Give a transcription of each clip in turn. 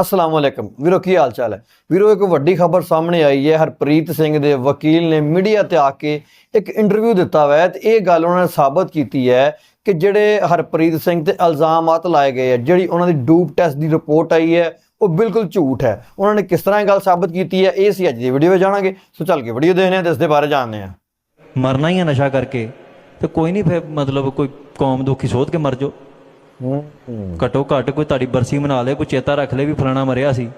ਅਸਲਾਮ ਵਾਲੇਕਮ ਵੀਰੋ, ਕੀ ਹਾਲ ਚਾਲ ਹੈ? ਵੀਰੋ, ਇੱਕ ਵੱਡੀ ਖਬਰ ਸਾਹਮਣੇ ਆਈ ਹੈ। ਹਰਪ੍ਰੀਤ ਸਿੰਘ ਦੇ ਵਕੀਲ ਨੇ ਮੀਡੀਆ ਤੇ ਆ ਕੇ ਇੱਕ ਇੰਟਰਵਿਊ ਦਿੱਤਾ ਹੋਇਆ ਹੈ ਤੇ ਇਹ ਗੱਲ ਉਹਨਾਂ ਨੇ ਸਾਬਤ ਕੀਤੀ ਹੈ ਕਿ ਜਿਹੜੇ ਹਰਪ੍ਰੀਤ ਸਿੰਘ ਤੇ ਇਲਜ਼ਾਮਾਤ ਲਾਏ ਗਏ ਹੈ, ਜਿਹੜੀ ਉਹਨਾਂ ਦੀ ਡੂਪ ਟੈਸਟ ਦੀ ਰਿਪੋਰਟ ਆਈ ਹੈ, ਉਹ ਬਿਲਕੁਲ ਝੂਠ ਹੈ। ਉਹਨਾਂ ਨੇ ਕਿਸ ਤਰ੍ਹਾਂ ਇਹ ਗੱਲ ਸਾਬਤ ਕੀਤੀ ਹੈ, ਇਹ ਸੀ ਅੱਜ ਦੀ ਵੀਡੀਓ ਵਿੱਚ ਜਾਣਾਂਗੇ। ਸੋ ਚੱਲ ਕੇ ਵੀਡੀਓ ਦੇਖਦੇ ਹਾਂ ਤੇ ਇਸ ਦੇ ਬਾਰੇ ਜਾਣਦੇ ਹਾਂ। ਮਰਨਾ ਹੀ ਹੈ ਨਸ਼ਾ ਕਰਕੇ ਤੇ ਕੋਈ ਨਹੀਂ ਫਿਰ ਮਤਲਬ ਕੋਈ ਕੌਮ ਦੁਖੀ ਸੋਧ ਕੇ ਮਰ ਜਾਓ। ਘਟੋ ਘਟ ਕੋਈ ਤੁਹਾਡੀ ਬਰਸੀ ਮਨਾ ਲੇ ਕੋਈ ਚੇਤਾ ਰੱਖ ਲੇ ਵੀ ਫਲਾਣਾ ਮਰਿਆ ਸੀ।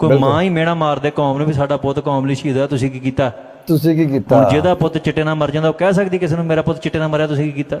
ਕੋਈ ਮਾਂ ਹੀ ਮੇਣਾ ਮਾਰਦੇ ਕੌਮ ਨੂੰ ਵੀ ਸਾਡਾ ਪੁੱਤ ਕੌਮ ਲਈ ਸ਼ਹੀਦ ਹੋਇਆ ਤੁਸੀਂ ਕੀ ਕੀਤਾ? ਤੁਸੀਂ ਕੀ ਕੀਤਾ? ਹੁਣ ਜਿਹਦਾ ਪੁੱਤ ਚਿੱਟੇ ਨਾਲ ਮਰ ਜਾਂਦਾ ਉਹ ਕਹਿ ਸਕਦੀ ਕਿਸੇ ਨੂੰ ਮੇਰਾ ਪੁੱਤ ਚਿੱਟੇ ਨਾਲ ਮਰਿਆ ਤੁਸੀਂ ਕੀ ਕੀਤਾ?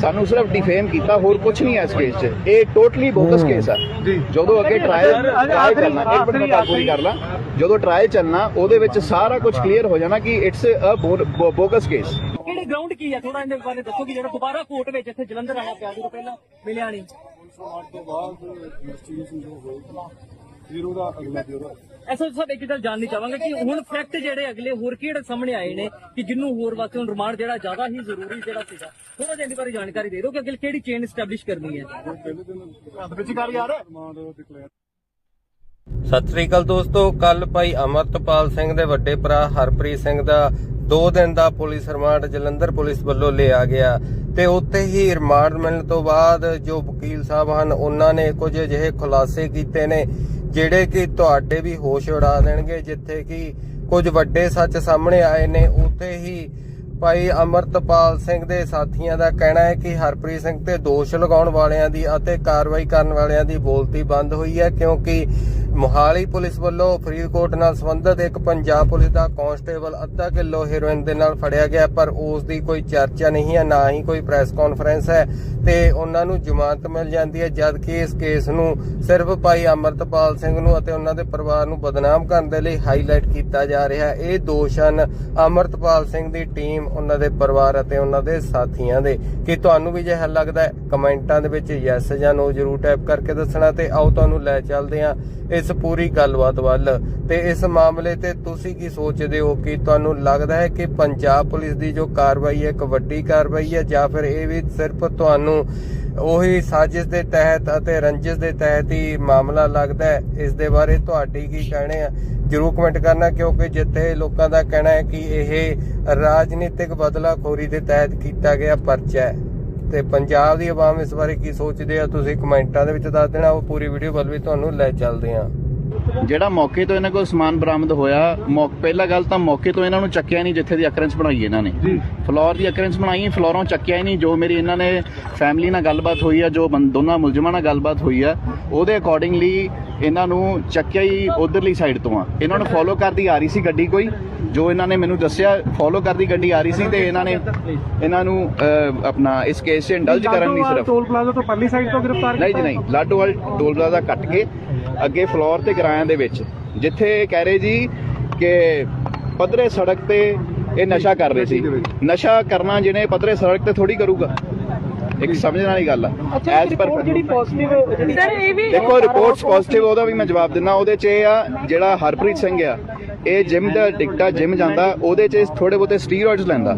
ਸਾਨੂੰ ਸਿਰਫ ਡਿਫੇਮ ਕੀਤਾ ਹੋਰ ਕੁਝ ਨਹੀਂ ਹੈ ਇਸ ਕੇਸ 'ਚ। ਇਹ ਟੋਟਲੀ ਬੋਗਸ ਕੇਸ ਆ। ਜੀ। ਜਦੋਂ ਅੱਗੇ ਟ੍ਰਾਇਲ ਟ੍ਰਾਇਲ ਕਰਨਾ ਇੱਕ ਮਿੰਟ ਮੈਂ ਪੂਰੀ ਕਰ ਲਾਂ। ਜਦੋਂ ਟ੍ਰਾਇਲ ਚੱਲਣਾ ਉਹਦੇ ਵਿੱਚ ਸਾਰਾ ਕੁਝ ਕਲੀਅਰ ਹੋ ਜਾਣਾ ਕਿ ਇਟਸ ਅ ਬੋਗਸ ਕੇਸ ਕਿਹੜੇ ਗਰਾਊਂਡ ਕੀ ਆ? ਥੋੜਾ ਇਹਦੇ ਬਾਰੇ ਦੱਸੋ ਕਿ ਜਿਹੜਾ ਦੁਬਾਰਾ ਕੋਰਟ ਵਿੱਚ ਇੱਥੇ ਜਲੰਧਰ ਆਇਆ ਪਿਆ ਜਦੋਂ ਪਹਿਲਾਂ ਮਿਲਿਆ ਨਹੀਂ ਐਸਾ ਸਭ ਇੱਕ ਗੱਲ ਜਾਣਨੀ ਚਾਹਾਂਗੇ ਕਿ ਹੁਣ ਫੈਕਟ ਜਿਹੜੇ ਅਗਲੇ ਹੋਰ ਕਿਹੜੇ ਸਾਹਮਣੇ ਆਏ ਨੇ ਕਿ ਜਿੰਨੂੰ ਹੋਰ ਵਾਸਤੇ ਹੁਣ ਰਿਮਾਂਡ ਜਿਹੜਾ ਜ਼ਿਆਦਾ ਹੀ ਜ਼ਰੂਰੀ ਜਿਹੜਾ ਸੀਗਾ ਥੋੜਾ ਜਿਹਾ ਇਹਦੇ ਬਾਰੇ ਜਾਣਕਾਰੀ ਦੇ ਦਿਓ ਕਿ ਅਗਲੇ ਕਿਹੜੀ ਚੇਨ ਸਟੈਬਲਿਸ਼ ਕਰਨੀ ਹੈ। ਸਤਿ ਸ੍ਰੀ ਅਕਾਲ ਦੋਸਤੋ ਕੱਲ ਭਾਈ ਅਮਰਤਪਾਲ ਸਿੰਘ ਦੇ ਵੱਡੇ ਭਰਾ ਹਰਪ੍ਰੀਤ ਸਿੰਘ ਦਾ 2 ਦਿਨ ਦਾ ਪੁਲਿਸ ਰਿਮਾਂਡ ਜਲੰਧਰ ਪੁਲਿਸ ਵੱਲੋਂ ਲਿਆ ਗਿਆ ਤੇ ਉੱਥੇ ਹੀ ਰਿਮਾਂਡ ਮਿਲਣ ਤੋਂ ਬਾਅਦ ਜੋ ਵਕੀਲ ਸਾਹਿਬ ਹਨ ਉਹਨਾਂ ਨੇ ਕੁਝ ਅਜਿਹੇ ਖੁਲਾਸੇ ਕੀਤੇ ਨੇ ਜਿਹੜੇ ਕਿ ਤੁਹਾਡੇ ਵੀ ਹੋਸ਼ ਉਡਾ ਦੇਣਗੇ, ਜਿੱਥੇ ਕਿ ਕੁਝ ਵੱਡੇ ਸੱਚ ਸਾਹਮਣੇ ਆਏ ਨੇ, ਉੱਥੇ ਹੀ ਭਾਈ ਅਮਰਤਪਾਲ ਸਿੰਘ ਦੇ ਸਾਥੀਆਂ ਦਾ ਕਹਿਣਾ ਹੈ ਕਿ ਹਰਪ੍ਰੀਤ ਸਿੰਘ ਤੇ ਦੋਸ਼ ਲਗਾਉਣ ਵਾਲਿਆਂ ਦੀ ਅਤੇ ਕਾਰਵਾਈ ਕਰਨ ਵਾਲਿਆਂ ਦੀ ਬੋਲਤੀ ਬੰਦ ਹੋਈ ਹੈ, ਕਿਉਂਕਿ ਮੋਹਾਲੀ ਪੁਲਿਸ ਵੱਲੋਂ ਫਰੀਦਕੋਟ ਨਾਲ ਸੰਬੰਧਿਤ ਇੱਕ ਪੰਜਾਬ ਪੁਲਿਸ ਦਾ ਕਾਂਸਟੇਬਲ ਅੱਧਾ ਕਿਲੋ ਹੈਰੋਇਨ ਦੇ ਨਾਲ ਫੜਿਆ ਗਿਆ, ਪਰ ਉਸ ਦੀ ਕੋਈ ਚਰਚਾ ਨਹੀਂ ਹੈ, ਨਾ ਹੀ ਕੋਈ ਪ੍ਰੈਸ ਕਾਨਫਰੰਸ ਹੈ ਤੇ ਉਹਨਾਂ ਨੂੰ ਜ਼ਮਾਨਤ ਮਿਲ ਜਾਂਦੀ ਹੈ ਜਦ ਕਿ ਇਸ ਕੇਸ ਨੂੰ ਸਿਰਫ ਭਾਈ ਅਮਰਤਪਾਲ ਸਿੰਘ ਨੂੰ ਅਤੇ ਉਹਨਾਂ ਦੇ ਪਰਿਵਾਰ ਨੂੰ ਬਦਨਾਮ ਕਰਨ ਦੇ ਲਈ ਹਾਈਲਾਈਟ ਕੀਤਾ ਜਾ ਰਿਹਾ ਹੈ। ਇਹ ਦੋਸ਼ ਹਨ ਅਮਰਤਪਾਲ ਸਿੰਘ ਦੀ ਟੀਮ, ਉਹਨਾਂ ਦੇ ਪਰਿਵਾਰ ਅਤੇ ਉਹਨਾਂ ਦੇ ਸਾਥੀਆਂ ਦੇ। ਕੀ ਤੁਹਾਨੂੰ ਵੀ ਜੇ ਲੱਗਦਾ ਹੈ? ਕਮੈਂਟਾਂ ਦੇ ਵਿੱਚ ਯੈਸ ਜਾਂ ਨੋ ਜ਼ਰੂਰ ਟਾਈਪ ਕਰਕੇ ਦੱਸਣਾ ਤੇ ਆਓ ਤੁਹਾਨੂੰ ਲੈ ਚੱਲਦੇ ਹਾਂ ਇਸ ਇਸ ਪੂਰੀ ਗੱਲਬਾਤ ਵੱਲ ਤੇ ਇਸ ਮਾਮਲੇ ਤੇ ਤੁਸੀਂ ਕੀ ਸੋਚਦੇ ਹੋ ਕਿ ਤੁਹਾਨੂੰ ਲੱਗਦਾ ਹੈ ਕਿ ਪੰਜਾਬ ਪੁਲਿਸ ਦੀ ਜੋ ਕਾਰਵਾਈ ਹੈ, ਇੱਕ ਵੱਡੀ ਕਾਰਵਾਈ ਹੈ ਜਾਂ ਫਿਰ ਇਹ ਵੀ ਸਿਰਫ ਤੁਹਾਨੂੰ ਉਹੀ ਸਾਜ਼ਿਸ਼ ਦੇ ਤਹਿਤ ਅਤੇ ਰੰਜਿਸ਼ ਦੇ ਤਹਿਤ ਹੀ ਮਾਮਲਾ ਲੱਗਦਾ ਹੈ? ਇਸ ਦੇ ਬਾਰੇ ਤੁਹਾਡੀ ਕੀ ਕਹਿਣੇ ਆ? ਜਰੂਰ ਕਮੈਂਟ ਕਰਨਾ ਕਿਉਂਕਿ ਜਿੱਥੇ ਲੋਕਾਂ ਦਾ ਕਹਿਣਾ ਹੈ ਕਿ ਇਹ ਰਾਜਨੀਤਿਕ ਬਦਲਾਖੋਰੀ ਦੇ ਤਹਿਤ ਕੀਤਾ ਗਿਆ ਪਰਚਾ ਹੈ। ਤੇ ਪੰਜਾਬ ਦੀ ਆਵਾਮ ਇਸ ਬਾਰੇ ਕੀ ਸੋਚਦੇ ਆ ਤੁਸੀਂ ਕਮੈਂਟਾਂ ਦੇ ਵਿੱਚ ਦੱਸ ਦੇਣਾ ਉਹ ਪੂਰੀ ਵੀਡੀਓ ਵੱਲ ਵੀ ਤੁਹਾਨੂੰ ਲੈ ਚੱਲਦੇ ਆ। ਜਿਹੜਾ ਮੌਕੇ ਤੋਂ ਇਹਨਾਂ ਕੋਲ ਸਮਾਨ ਬਰਾਮਦ ਹੋਇਆ ਪਹਿਲਾ ਗੱਲ ਤਾਂ ਮੌਕੇ ਤੋਂ ਇਹਨਾਂ ਨੂੰ ਚੱਕਿਆ ਨਹੀਂ ਜਿੱਥੇ ਦੀ ਅਕਰੈਂਸ ਬਣਾਈ ਇਹਨਾਂ ਨੇ। ਫਲੋਰ ਦੀ ਅਕਰੈਂਸ ਬਣਾਈ ਫਲੋਰੋਂ ਚੱਕਿਆ ਹੀ ਨਹੀਂ ਜੋ ਮੇਰੀ ਇਹਨਾਂ ਨੇ ਫੈਮਿਲੀ ਨਾਲ ਗੱਲਬਾਤ ਹੋਈ ਆ ਜੋ ਦੋਨਾਂ ਮੁਲਜ਼ਮਾਂ ਨਾਲ ਗੱਲਬਾਤ ਹੋਈ ਆ ਉਹਦੇ ਅਕੋਰਡਿੰਗਲੀ ਇਹਨਾਂ ਨੂੰ ਚੱਕਿਆ ਹੀ ਉਧਰਲੀ ਸਾਈਡ ਤੋਂ ਆ। ਇਹਨਾਂ ਨੂੰ ਫੋਲੋ ਕਰਦੀ ਆ ਰਹੀ ਸੀ ਗੱਡੀ ਕੋਈ ਜੋ ਇਹਨਾਂ ਨੇ ਮੈਨੂੰ ਦੱਸਿਆ ਫੋਲੋ ਕਰਦੀ ਗੱਡੀ ਆ ਰਹੀ ਸੀ ਤੇ ਇਹਨਾਂ ਨੇ ਇਹਨਾਂ ਨੂੰ ਅਹ, ਆਪਣਾ ਇਸ ਕੇਸ 'ਚ ਇੰਡਲਜ ਕਰਨ ਲਈ ਸਿਰਫ। ਟੋਲ ਪਲਾਜ਼ਾ ਤੋਂ ਪਰਲੀ ਸਾਈਡ ਤੋਂ ਗ੍ਰਿਫਤਾਰ ਨਹੀਂ ਜੀ ਨਹੀਂ। ਲਾਡੋਵਾਲ ਟੋਲ ਪਲਾਜ਼ਾ ਕੱਟ ਕੇ ਅੱਗੇ ਫਲੋਰ ਤੇ ਕਿਰਾਇਆਂ ਦੇ ਵਿੱਚ ਜਿੱਥੇ ਇਹ ਕਹਿ ਰਹੇ ਜੀ ਕਿ ਪੱਧਰੇ ਸੜਕ ਤੇ ਇਹ ਨਸ਼ਾ ਕਰ ਰਹੇ ਸੀ। ਨਸ਼ਾ ਕਰਨਾ ਜਿਹਨੇ ਪੱਧਰੇ ਸੜਕ ਤੇ ਥੋੜੀ ਕਰੂਗਾ। ਇੱਕ ਸਮਝਣ ਵਾਲੀ ਗੱਲ ਆ। ਐਜ਼ ਪਰ ਜਿਹੜੀ ਸਰ ਇਹ ਵੀ ਦੇਖੋ ਰਿਪੋਰਟਸ ਪੋਜ਼ਿਟਿਵ ਉਹਦਾ ਵੀ ਮੈਂ ਜਵਾਬ ਦਿੰਦਾ। ਉਹਦੇ 'ਚ ਇਹ ਆ ਜਿਹੜਾ ਹਰਪ੍ਰੀਤ ਸਿੰਘ ਆ ਇਹ ਜਿਮ ਦਾ ਟਿਕਟਾ ਜਿਮ ਜਾਂਦਾ ਉਹਦੇ 'ਚ ਥੋੜੇ ਬਹੁਤੇ ਸਟੀਰੋਇਡਸ ਲੈਂਦਾ।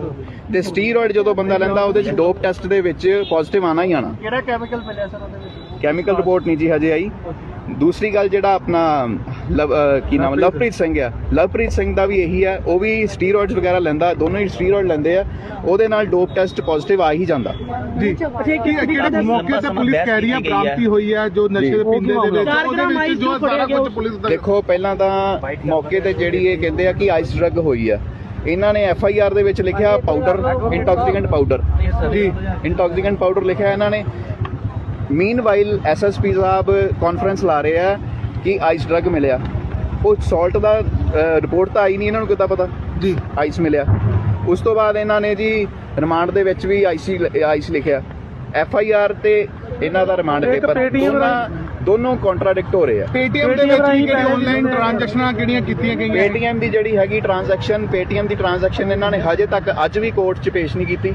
ਤੇ ਸਟੀਰੋਇਡ ਜਦੋਂ ਬੰਦਾ ਲੈਂਦਾ ਉਹਦੇ 'ਚ ਡੋਪ ਟੈਸਟ ਦੇ ਵਿੱਚ ਪੋਜ਼ਿਟਿਵ ਆਣਾ ਹੀ ਆਣਾ। ਕਿਹੜਾ ਕੈਮੀਕਲ ਮਿਲਿਆ ਸਰ ਉਹਦੇ ਵਿੱਚ? ਕੈਮੀਕਲ ਰਿਪੋਰਟ ਨਹੀਂ ਜੀ ਹਜੇ ਆਈ। ਦੂਸਰੀ ਗੱਲ ਜਿਹੜਾ ਆਪਣਾ ਕੀ ਨਾਮ? ਲਵਪ੍ਰੀਤ ਸਿੰਘ ਆ। ਲਵਪ੍ਰੀਤ ਸਿੰਘ ਦਾ ਵੀ ਇਹੀ ਹੈ ਉਹ ਵੀ ਸਟੀਰੋਇਡਸ ਵਗੈਰਾ ਲੈਂਦਾ ਦੋਨੋਂ ਹੀ ਸਟੀਰੋਇਡ ਲੈਂਦੇ ਆ। ਉਹਦੇ ਨਾਲ ਡੋਪ ਟੈਸਟ ਪੋਜ਼ਿਟਿਵ ਆ ਹੀ ਜਾਂਦਾ। ਜੀ। ਕੀ ਕਿਹੜੇ ਮੌਕੇ ਤੇ ਪੁਲਿਸ ਕਹਿ ਰਹੀ ਹੋਈ ਹੈ ਜੋ ਨਸ਼ੇ ਦੇ ਪੀਂਦੇ ਦੇ ਵਿੱਚ ਉਹਦੇ ਵਿੱਚ ਜੋ ਸਾਰਾ ਕੁਝ ਪੁਲਿਸ ਦਾ ਦੇਖੋ ਪਹਿਲਾਂ ਤਾਂ ਮੌਕੇ ਤੇ ਜਿਹੜੀ ਇਹ ਕਹਿੰਦੇ ਆ ਕਿ ਆਈਸ ਡਰੱਗ ਹੋਈ ਆ। ਇਹਨਾਂ ਨੇ ਐਫ ਆਈ ਆਰ ਦੇ ਵਿੱਚ ਲਿਖਿਆ ਪਾਊਡਰ ਇੰਟੌਕਸੀਕੈਂਟ ਪਾਊਡਰ ਜੀ ਇੰਟੌਕਸੀਕੈਂਟ ਪਾਊਡਰ ਲਿਖਿਆ ਇਹਨਾਂ ਨੇ। ਮੀਨਵਾਈਲ ਐਸਐਸਪੀ ਸਾਹਿਬ ਕਾਨਫਰੰਸ ਲਾ ਰਹੇ ਆ। ਕਿ ਆਈਸ ਡਰੱਗ ਮਿਲਿਆ। ਉਹ ਸਾਲਟ ਦਾ ਰਿਪੋਰਟ ਤਾਂ ਆਈ ਨਹੀਂ ਇਹਨਾਂ ਨੂੰ ਕਿੱਦਾਂ ਪਤਾ? ਜੀ। ਆਈਸ ਮਿਲਿਆ। ਉਸ ਤੋਂ ਬਾਅਦ ਇਹਨਾਂ ਨੇ ਜੀ ਰਿਮਾਂਡ ਦੇ ਵਿੱਚ ਵੀ ਆਈਸੀ ਆਈਸ ਲਿਖਿਆ। ਐਫ ਆਈ ਆਰ ਤੇ ਇਹਨਾਂ ਦਾ ਰਿਮਾਂਡ ਪੇਪਰ ਦੋਨਾਂ ਦੋਨੋਂ ਕੰਟਰਾਡਿਕਟ ਹੋ ਰਹੇ ਆ। ਪੇਟੀਐਮ ਦੇ ਵਿੱਚ ਕਿਹੜੀ ਆਨਲਾਈਨ ਟ੍ਰਾਂਜੈਕਸ਼ਨਾਂ ਕਿਹੜੀਆਂ ਕੀਤੀਆਂ ਗਈਆਂ? Paytm ਦੀ ਜਿਹੜੀ ਹੈਗੀ ਟ੍ਰਾਂਜੈਕਸ਼ਨ Paytm ਦੀ ਟ੍ਰਾਂਜੈਕਸ਼ਨ ਇਹਨਾਂ ਨੇ ਹਜੇ ਤੱਕ ਅੱਜ ਵੀ ਕੋਰਟ 'ਚ ਪੇਸ਼ ਨਹੀਂ ਕੀਤੀ।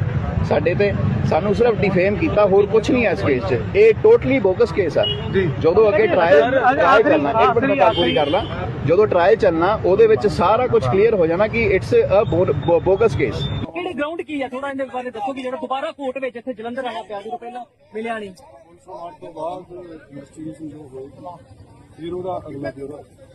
ਸਾਡੇ ਤੇ ਸਾਨੂੰ ਸਿਰਫ ਡਿਫੇਮ ਕੀਤਾ ਹੋਰ ਕੁਝ ਨਹੀਂ ਹੈ ਇਸ ਕੇਸ 'ਚ। ਇਹ ਟੋਟਲੀ ਬੋਗਸ ਕੇਸ ਆ। ਜਦੋਂ ਅੱਗੇ ਟ੍ਰਾਇਲ ਟ੍ਰਾਇਲ ਕਰਨਾ ਇੱਕ ਮਿੰਟ ਮੈਂ ਪੂਰੀ ਕਰ ਲਾਂ ਜਦੋਂ ਟ੍ਰਾਇਲ ਚੱਲਣਾ ਉਹਦੇ ਵਿੱਚ ਸਾਰਾ ਕੁਝ ਕਲੀਅਰ ਹੋ ਜਾਣਾ ਕਿ ਇਟਸ ਅ ਬੋਗਸ ਕੇਸ ਕਿਹੜੇ ਗਰਾਊਂਡ ਕੀ ਆ? ਥੋੜਾ ਇਹਦੇ ਬਾਰੇ ਦੱਸੋ ਕਿ ਜਿਹੜਾ ਦੁਬਾਰਾ ਕੋਰਟ ਵਿੱਚ ਇੱਥੇ ਜਲੰਧਰ ਆਇਆ ਪਿਆ ਜਦੋਂ ਪਹਿਲਾਂ ਮਿਲਿਆ ਨਹੀਂ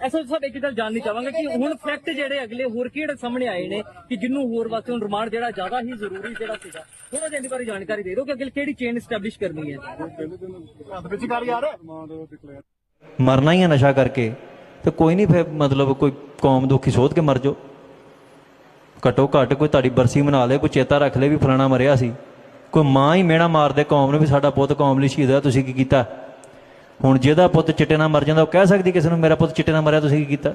ਐਸਾ ਸਭ ਇੱਕ ਗੱਲ ਜਾਣਨੀ ਚਾਹਾਂਗੇ ਕਿ ਹੁਣ ਫੈਕਟ ਜਿਹੜੇ ਅਗਲੇ ਹੋਰ ਕਿਹੜੇ ਸਾਹਮਣੇ ਆਏ ਨੇ ਕਿ ਜਿੰਨੂੰ ਹੋਰ ਵਾਸਤੇ ਹੁਣ ਰਿਮਾਂਡ ਜਿਹੜਾ ਜ਼ਿਆਦਾ ਹੀ ਜ਼ਰੂਰੀ ਜਿਹੜਾ ਸੀਗਾ ਥੋੜਾ ਜਿਹਾ ਇਹਦੇ ਬਾਰੇ ਜਾਣਕਾਰੀ ਦੇ ਦਿਓ ਕਿ ਅੱਗੇ ਕਿਹੜੀ ਚੇਨ ਸਟੈਬਲਿਸ਼ ਕਰਨੀ ਹੈ। ਮਰਨਾ ਹੀ ਆ ਨਸ਼ਾ ਕਰਕੇ। ਤੇ ਕੋਈ ਨਹੀਂ ਫਿਰ ਮਤਲਬ ਕੋਈ ਕੌਮ ਦੁਖੀ ਸੋਧ ਕੇ ਮਰ ਜਾਓ। ਘਟੋ ਘਟ ਕੋਈ ਤੁਹਾਡੀ ਬਰਸੀ ਮਨਾ ਲੇ ਕੋਈ ਚੇਤਾ ਰੱਖ ਲੇ ਵੀ ਫਲਾਣਾ ਮਰਿਆ ਸੀ। ਕੋਈ ਮਾਂ ਹੀ ਮੇਣਾ ਮਾਰਦੇ ਕੌਮ ਨੂੰ ਵੀ ਸਾਡਾ ਪੁੱਤ ਕੌਮ ਲਈ ਸ਼ਹੀਦ ਹੋਇਆ ਤੁਸੀਂ ਕੀ ਕੀਤਾ? ਹੁਣ ਜਿਹਦਾ ਪੁੱਤ ਚਿੱਟੇ ਨਾਲ ਮਰ ਜਾਂਦਾ, ਉਹ ਕਹਿ ਸਕਦੀ ਕਿਸੇ ਨੂੰ, ਮੇਰਾ ਪੁੱਤ ਚਿੱਟੇ ਨਾਲ ਮਰਿਆ, ਤੁਸੀਂ ਕੀ ਕੀਤਾ?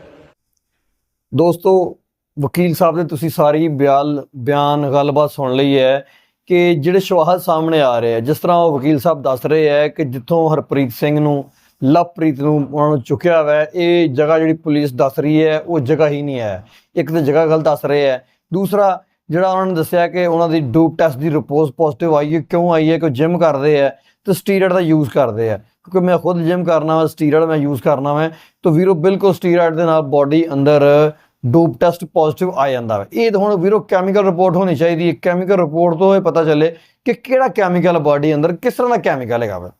ਦੋਸਤੋ, ਵਕੀਲ ਸਾਹਿਬ ਦੇ ਤੁਸੀਂ ਸਾਰੀ ਬਿਆਨ ਬਿਆਨ, ਗੱਲਬਾਤ ਸੁਣ ਲਈ ਹੈ ਕਿ ਜਿਹੜੇ ਸ਼ਵਾਹਦ ਸਾਹਮਣੇ ਆ ਰਹੇ ਆ, ਜਿਸ ਤਰ੍ਹਾਂ ਉਹ ਵਕੀਲ ਸਾਹਿਬ ਦੱਸ ਰਹੇ ਹੈ ਕਿ ਜਿੱਥੋਂ ਹਰਪ੍ਰੀਤ ਸਿੰਘ ਨੂੰ, ਲਵਪ੍ਰੀਤ ਨੂੰ ਉਹਨਾਂ ਨੂੰ ਚੁੱਕਿਆ ਹੋਇਆ ਇਹ ਜਗ੍ਹਾ ਜਿਹੜੀ ਪੁਲਿਸ ਦੱਸ ਰਹੀ ਹੈ, ਉਹ ਜਗ੍ਹਾ ਹੀ ਨਹੀਂ ਹੈ। ਇੱਕ ਤਾਂ ਜਗ੍ਹਾ ਗਲਤ ਦੱਸ ਰਹੇ ਹੈ, ਦੂਸਰਾ ਜਿਹੜਾ ਉਹਨਾਂ ਨੇ ਦੱਸਿਆ ਕਿ ਉਹਨਾਂ ਦੀ ਡੋਪ ਟੈਸਟ ਦੀ ਰਿਪੋਰਟ ਪੋਜ਼ਿਟਿਵ ਆਈ ਹੈ, ਕਿਉਂ ਆਈ ਹੈ ਕਿ ਜਿਮ ਕਰਦੇ ਆ ਤੇ ਸਟੀਰੋਇਡ ਦਾ ਯੂਜ਼ ਕਰਦੇ ਆ। ਕਿਉਂਕਿ ਮੈਂ ਖੁਦ ਜਿਮ ਕਰਨਾ ਵਾ ਸਟੀਰੋਇਡ ਮੈਂ ਯੂਜ਼ ਕਰਨਾ ਵਾ, ਤਾਂ ਵੀਰੋ ਬਿਲਕੁਲ ਸਟੀਰੋਇਡ ਦੇ ਨਾਲ ਬਾਡੀ ਅੰਦਰ ਡੋਪ ਟੈਸਟ ਪੋਜ਼ਿਟਿਵ ਆ ਜਾਂਦਾ ਵਾ। ਇਹ ਤਾਂ ਹੁਣ ਵੀਰੋ ਕੈਮੀਕਲ ਰਿਪੋਰਟ ਹੋਣੀ ਚਾਹੀਦੀ ਹੈ। ਕੈਮੀਕਲ ਰਿਪੋਰਟ ਤੋਂ ਇਹ ਪਤਾ ਚੱਲੇ ਕਿ ਕਿਹੜਾ ਕੈਮੀਕਲ ਬਾਡੀ ਅੰਦਰ ਕਿਸ ਤਰ੍ਹਾਂ ਦਾ ਕੈਮੀਕਲ ਹੈਗਾ ਵਾ।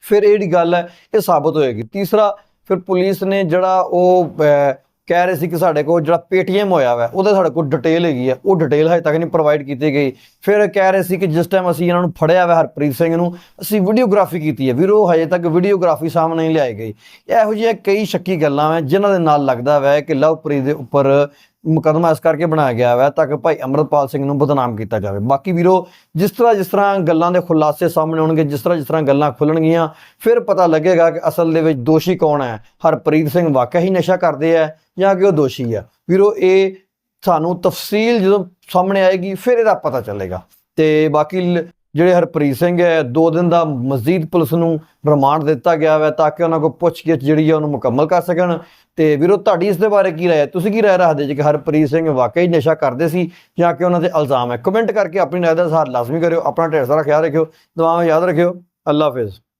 ਫਿਰ ਇਹ ਜਿਹੜੀ ਗੱਲ ਹੈ, ਇਹ ਸਾਬਤ ਹੋਏਗੀ। ਤੀਸਰਾ, ਫਿਰ ਪੁਲਿਸ ਨੇ ਜਿਹੜਾ ਉਹ ਕਹਿ ਰਹੇ ਸੀ ਕਿ ਸਾਡੇ ਕੋਲ ਜਿਹੜਾ ਪੇਟੀਐਮ ਹੋਇਆ ਵਾ, ਉਹਦਾ ਸਾਡੇ ਕੋਲ ਡਿਟੇਲ ਹੈਗੀ ਹੈ ਉਹ ਡਿਟੇਲ ਹਜੇ ਤੱਕ ਨਹੀਂ ਪ੍ਰੋਵਾਈਡ ਕੀਤੀ ਗਈ। ਫਿਰ ਕਹਿ ਰਹੇ ਸੀ ਕਿ ਜਿਸ ਟਾਈਮ ਅਸੀਂ ਇਹਨਾਂ ਨੂੰ ਫੜਿਆ ਵਾ ਹਰਪ੍ਰੀਤ ਸਿੰਘ ਨੂੰ, ਅਸੀਂ ਵੀਡੀਓਗ੍ਰਾਫੀ ਕੀਤੀ ਹੈ ਵੀਰੋ, ਹਜੇ ਤੱਕ ਵੀਡੀਓਗ੍ਰਾਫੀ ਸਾਹਮਣੇ ਨਹੀਂ ਲਿਆਈ ਗਈ ਇਹੋ ਜਿਹੀਆਂ ਕਈ ਸ਼ੱਕੀ ਗੱਲਾਂ ਵਾ, ਜਿਨ੍ਹਾਂ ਦੇ ਨਾਲ ਲੱਗਦਾ ਵਾ ਕਿ ਲਵਪ੍ਰੀਤ ਦੇ ਉੱਪਰ ਮੁਕਦਮਾ ਇਸ ਕਰਕੇ ਬਣਾਇਆ ਗਿਆ ਵਾ ਤਾਂ ਕਿ ਭਾਈ ਅਮਰਤਪਾਲ ਸਿੰਘ ਨੂੰ ਬਦਨਾਮ ਕੀਤਾ ਜਾਵੇ। ਬਾਕੀ ਵੀਰੋ, ਜਿਸ ਤਰ੍ਹਾਂ ਜਿਸ ਤਰ੍ਹਾਂ ਗੱਲਾਂ ਦੇ ਖੁਲਾਸੇ ਸਾਹਮਣੇ ਆਉਣਗੇ, ਜਿਸ ਤਰ੍ਹਾਂ ਜਿਸ ਤਰ੍ਹਾਂ ਗੱਲਾਂ ਖੁੱਲਣਗੀਆਂ, ਫਿਰ ਪਤਾ ਲੱਗੇਗਾ ਕਿ ਅਸਲ ਦੇ ਵਿੱਚ ਦੋਸ਼ੀ ਕੌਣ ਹੈ। ਹਰਪ੍ਰੀਤ ਸਿੰਘ ਵਾਕਿਆ ਹੀ ਨਸ਼ਾ ਕਰਦੇ ਆ ਜਾਂ ਕਿ ਉਹ ਦੋਸ਼ੀ ਆ। ਵੀਰੋ, ਇਹ ਸਾਨੂੰ ਤਫਸੀਲ ਜਦੋਂ ਸਾਹਮਣੇ ਆਏਗੀ, ਫਿਰ ਇਹਦਾ ਪਤਾ ਚੱਲੇਗਾ। ਤੇ ਬਾਕੀ ਲ- ਜਿਹੜੇ ਹਰਪ੍ਰੀਤ ਸਿੰਘ ਹੈ, ਦੋ ਦਿਨ ਦਾ ਮਜ਼ੀਦ ਪੁਲਿਸ ਨੂੰ ਰਿਮਾਂਡ ਦਿੱਤਾ ਗਿਆ ਹੈ ਤਾਂ ਕਿ ਉਹਨਾਂ ਕੋਲ ਪੁੱਛਗਿੱਛ ਜਿਹੜੀ ਹੈ ਉਹਨੂੰ ਮੁਕੰਮਲ ਕਰ ਸਕਣ। ਤੇ ਵੀਰੋ, ਤੁਹਾਡੀ ਇਸ ਦੇ ਬਾਰੇ ਕੀ ਰਾਏ ਹੈ? ਤੁਸੀਂ ਕੀ ਰਾਏ ਰੱਖਦੇ ਜੀ ਕਿ ਹਰਪ੍ਰੀਤ ਸਿੰਘ ਵਾਕਈ ਨਸ਼ਾ ਕਰਦੇ ਸੀ ਜਾਂ ਕਿ ਉਹਨਾਂ ਤੇ ਇਲਜ਼ਾਮ ਹੈ? ਕਮੈਂਟ ਕਰਕੇ ਆਪਣੀ ਰਾਏ ਦਾ ਸਾਰ ਲਾਜ਼ਮੀ ਕਰਿਓ, ਆਪਣਾ ਢੇਰ ਸਾਰਾ ਖਿਆਲ ਰੱਖਿਓ। ਦੁਆਵਾਂ ਯਾਦ ਰੱਖਿਓ। ਅੱਲਾ ਹਾਫਿਜ਼।